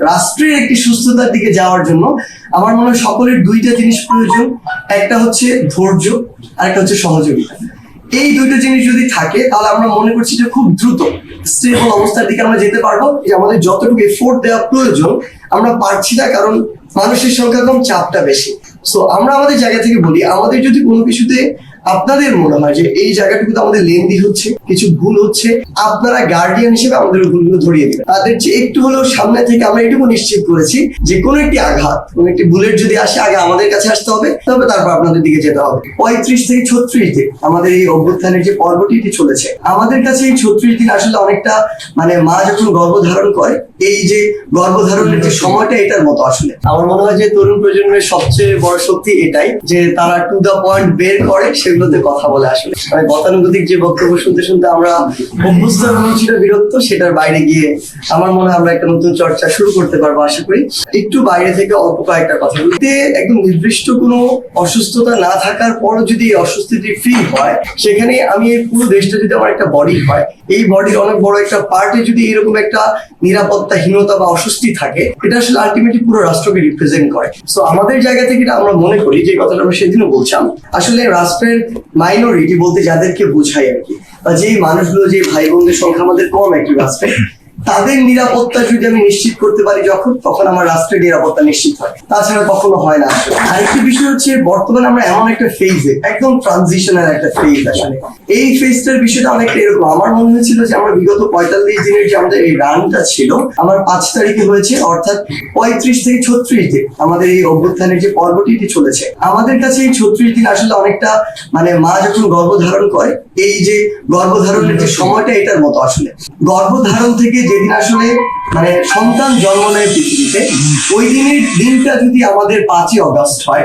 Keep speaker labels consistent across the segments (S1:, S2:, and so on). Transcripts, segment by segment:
S1: রাষ্ট্রের একটি সুস্থতার দিকে যাওয়ার জন্য আমার মনে হয় সকলের দুইটা জিনিস প্রয়োজন। একটা হচ্ছে ধৈর্য আর একটা হচ্ছে সহযোগিতা। এই দুইটা জিনিস যদি থাকে, তাহলে আমরা মনে করছি যে খুব দ্রুত স্টেবল অবস্থার দিকে আমরা যেতে পারব। যে আমাদের যতটুকু এফোর্ট দেওয়া প্রয়োজন, আমরা পারছি না কারণ মানুষের সংখ্যা কম, চাপটা বেশি। সো আমরা আমাদের জায়গা থেকে বলি, আমাদের যদি কোনো কিছুতে আপনাদের মনে হয় যে এই জায়গাটুকুতে আমাদের লেন্দি হচ্ছে, কিছু ভুল হচ্ছে, আপনারা গার্ডিয়ান হিসেবে আমাদের ভুলগুলো ধরিয়ে দেবেন। তাদের যে একটু হলেও সামনে থেকে আমরা এটুকু নিশ্চিত করেছি যে কোনো একটি আঘাত, কোনো একটি বুলেট যদি আসে, আগে আমাদের কাছে আসতে হবে, তবে তারপর আপনাদের দিকে যেতে হবে। পঁয়ত্রিশ থেকে ছত্রিশ দিন আমাদের এই অভ্যুত্থানের যে পর্বটি এটি চলেছে, আমাদের কাছে এই ছত্রিশ দিন আসলে অনেকটা মানে মা যখন গর্ভধারণ করে, এই যে গর্ভধারণের যে সময়টা এটার মতো আসলে। আমার মনে হয় যে তরুণ প্রজন্মের সবচেয়ে বড় শক্তি এটাই যে তারা টু দা পয়েন্ট বের করে সেগুলোতে কথা বলে আসলে। মানে গতানুগতিক যে বক্তব্য শুনতে শুনতে আমরা অভ্যস্ত ছিল বিরক্ত, সেটার বাইরে গিয়ে আমার মনে হয় আমরা একটা নতুন চর্চা শুরু করতে পারব, আশা করি। একটু বাইরে থেকে অল্প কয়েকটা কথা বলতে একদম নির্দিষ্ট কোনো অসুস্থতা না থাকার পরও যদি এই ফিল হয়, সেখানে আমি এই পুরো দেশটা যদি আমার একটা বডি হয়, এই বডির অনেক বড় একটা পার্টে যদি এরকম একটা নিরাপত্তাহীনতা বা অস্বস্তি থাকে, এটা আসলে আলটিমেটলি পুরো রাষ্ট্রকে রিপ্রেজেন্ট করে। সো আমাদের জায়গা থেকে আমরা মনে করি, যে কথাটা আমরা সেদিনও বলছিলাম। আসলে রাষ্ট্রের মাইনরিটি বলতে যাদেরকে বোঝাই আর কি। বা যেই মানুষগুলো যে ভাই বোনদের সংখ্যা আমাদের কম, একটি রাষ্ট্রে তাদের নিরাপত্তা যদি আমি নিশ্চিত করতে পারি যখন, তখন আমার রাষ্ট্রের নিরাপত্তা নিশ্চিত হয়। তাছাড়া কখনো হয় না আরেকটি বিষয় হচ্ছে, বর্তমানে আমরা এমন একটা ফেজে একদম ট্রানজিশনাল একটা ফেজ আসলে। এই ফেজটার বিষয়টা অনেকটা এরকম। আমার মনে হয়েছিল যে আমরা বিগত পঁয়তাল্লিশ দিনের যে আমাদের এই রানটা ছিল, আমার পাঁচ তারিখে হয়েছে, অর্থাৎ পঁয়ত্রিশ থেকে ছত্রিশ দিন আমাদের এই অভ্যুত্থানের যে পর্বটি চলেছে। আমাদের কাছে এই ছত্রিশ দিন আসলে অনেকটা মানে মা যখন গর্ভধারণ করে, এই যে গর্ভধারণের যে সময়টা এটার মতো আসলে। গর্ভধারণ থেকে যেদিন আসলে মানে সন্তান জন্ম নেয় পৃথিবীতে, ওই দিনের দিনটা যদি আমাদের পাঁচই অগস্ট হয়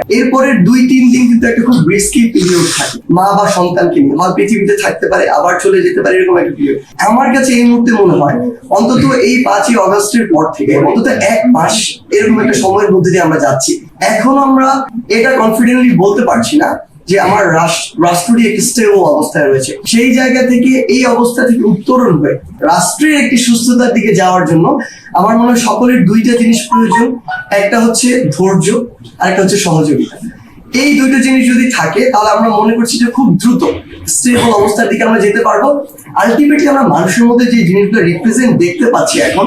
S1: দুই, তিন দিন কিন্তু একটা খুব রিস্কি পিরিয়ড থাকে। মা বা সন্তানকে নিয়ে পৃথিবীতে থাকতে পারে, আবার চলে যেতে পারে, এরকম একটা পিরিয়ড আমার কাছে এই মুহূর্তে মনে হয়, অন্তত এই পাঁচই অগস্টের পর থেকে, অন্তত এক মাস, এরকম একটা সময়ের মধ্যে দিয়ে আমরা যাচ্ছি। এখন আমরা এটা কনফিডেন্টলি বলতে পারছি না যে আমার রাষ্ট্রটি একটি স্টেবল অবস্থায় রয়েছে। সেই জায়গা থেকে এই অবস্থা থেকে উত্তরণ হয়ে, রাষ্ট্রের একটি সুস্থতার দিকে যাওয়ার জন্য আমার মনে হয় সকলের দুইটা জিনিস প্রয়োজন। একটা হচ্ছে ধৈর্য আর একটা হচ্ছে সহযোগিতা। এই দুইটা জিনিস যদি থাকে, তাহলে আমরা মনে করছি যে খুব দ্রুত স্টেবল অবস্থার দিকে আমরা যেতে পারব। আলটিমেটলি আমরা মানুষের মধ্যে যে জিনিসগুলো রিপ্রেজেন্ট দেখতে পাচ্ছি এখন,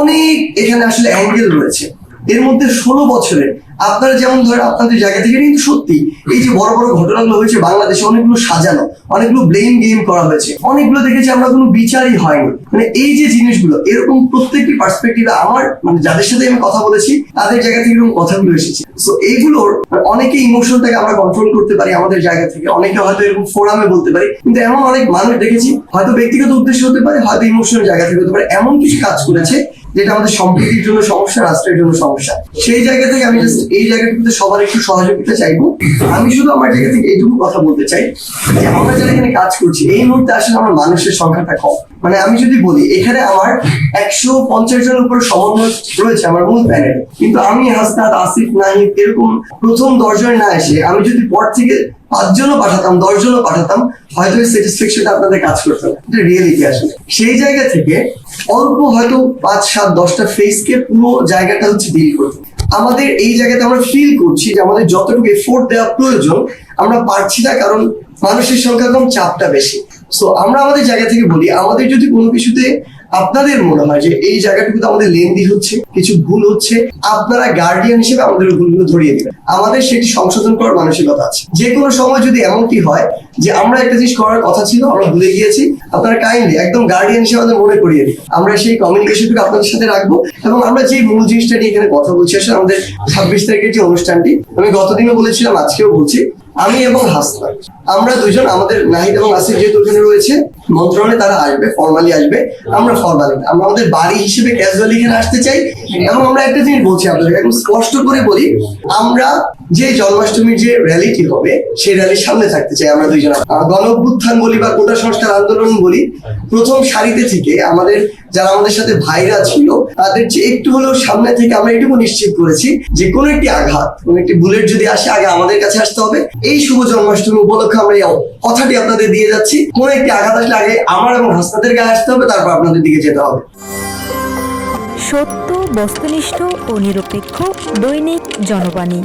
S1: অনেক এখানে আসলে অ্যাঙ্গেল রয়েছে। এর মধ্যে ষোলো বছরে আপনারা যেমন ধরেন আপনাদের জায়গা থেকে কিন্তু সত্যি, এই যে বড় বড় ঘটনাগুলো হয়েছে বাংলাদেশে, অনেকগুলো সাজানো, অনেকগুলো ব্লেম গেম করা হয়েছে। অনেকগুলো দেখেছি আমরা কোনো বিচারই হয়নি। মানে এই যে জিনিসগুলো, এরকম প্রত্যেকটি পার্সপেক্টিভে আমার মানে যাদের সাথে আমি কথা বলেছি, তাদের জায়গা থেকে এরকম কথাগুলো এসেছে। তো এইগুলোর অনেকে ইমোশনটাকে আমরা কন্ট্রোল করতে পারি আমাদের জায়গা থেকে, অনেকে হয়তো এরকম ফোরামে বলতে পারি, কিন্তু এমন অনেক মানুষ দেখেছি, হয়তো ব্যক্তিগত উদ্দেশ্য হতে পারে, হয়তো ইমোশনের জায়গা থেকে হতে পারে, এমন কিছু কাজ করেছে যেটা আমাদের সম্প্রীতির জন্য সমস্যা, রাষ্ট্রের জন্য সমস্যা। সেই জায়গা থেকে আমি জাস্ট এই জায়গাটুকুতে সবার একটু সহযোগিতা চাইব। আমি শুধু আমার জায়গা থেকে এইটুকু কথা বলতে চাই যে আমরা যারা এখানে কাজ করছি, এই মুহূর্তে আসলে আমার মানুষের সংখ্যাটা কম। মানে আমি যদি বলি, এখানে আমার একশো পঞ্চাশ জনের উপরে সমন্বয় রয়েছে আমার মূল প্যানেলে কিন্তু আমি হাসনাত, আসিফ, নাহিদ এরকম প্রথম দশজনে না এসে আমি যদি পর থেকে পাঁচজনও পাঠাতাম, দশজনও পাঠাতাম, হয়তো স্যাটিসফ্যাকশনটা আপনাদের কাজ করতে এটা রিয়েলিটি আসলে সেই জায়গা থেকে অল্প হয়তো পাঁচ, সাত, দশটা ফেসকে পুরো জায়গাটা হচ্ছে ডিল করতে। আমাদের এই জায়গাতে আমরা ফিল করছি যে আমাদের যতটুকু এফোর্ট দেওয়া প্রয়োজন, আমরা পারছি না কারণ মানুষের সংখ্যা কম, চাপটা বেশি। সো আমরা আমাদের জায়গা থেকে বলি, আমাদের যদি কোনো কিছুতে আপনাদের মনে হয় যে এই জায়গাটুকুতে আমাদের লেন্দি হচ্ছে, কিছু ভুল হচ্ছে? আপনারা গার্ডিয়ান হিসেবে আমাদের ভুলগুলো ধরিয়ে দিবেন। আমাদের সেটি সংশোধন করার মানসিকতা আছে। যে কোনো সময় যদি এমনটি হয় যে আমরা একটা জিনিস করার কথা ছিল, আমরা ভুলে গিয়েছি, আপনারা কাইন্ডলি একদম গার্ডিয়ান হিসেবে আমাদের মনে করিয়ে দিন। আমরা সেই কমিউনিকেশনটুকু আপনাদের সাথে রাখব এবং আমরা যে মূল জিনিসটা নিয়ে এখানে কথা বলছি, আসলে আমাদের ছাব্বিশ তারিখের যে অনুষ্ঠানটি, আমি গতদিনও বলেছিলাম, আজকেও বলছি, আমি এবং হাসনা আমরা দুজন, আমাদের নাহিদ এবং আসিফ যেহেতু ওখানে রয়েছে মন্ত্রণালয়ে তারা আসবে ফর্মালি আসবে। আমরা ফর্মালি আমরা আমাদের বাড়ি হিসেবে ক্যাজুয়ালি এখানে আসতে চাই। এবং আমরা একটা জিনিস বলছি আপনাদের একদম স্পষ্ট করে বলি আমরা যে জন্মাষ্টমীর যে র্যালিটি হবে সেই র্যালির সামনে থাকতে চাই আমরা দুইজন। গণ অভ্যুত্থান বলি বা কোটা সংস্কার আন্দোলন বলি প্রথম সারিতে থেকে আমাদের যারা আমাদের সাথে ভাইরা ছিল তাদের যে একটু হলেও সামনে থেকে আমরা এটুকু নিশ্চিত করেছি যে কোনো একটি আঘাত কোনো একটি বুলেট যদি আসে আগে আমাদের কাছে আসতে হবে। এই শুভ জন্মাষ্টমী উপলক্ষে আমরা কথাটি আপনাদের দিয়ে যাচ্ছি। কোনো একটি আঘাত আসলে আগে আমার এবং হাসনাদের গায়ে আসতে হবে, তারপর আপনাদের দিকে যেতে হবে।
S2: সত্য, বস্তুনিষ্ঠ ও নিরপেক্ষ দৈনিক জনবাণী।